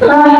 Bye.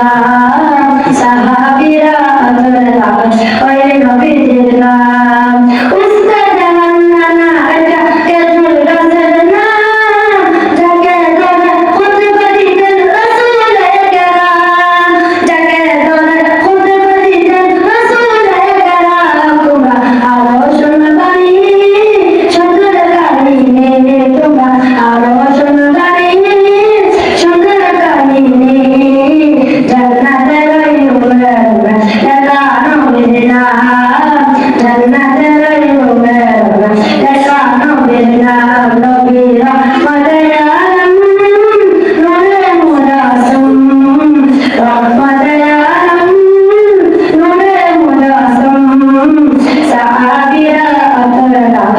la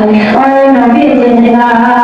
মুজাসম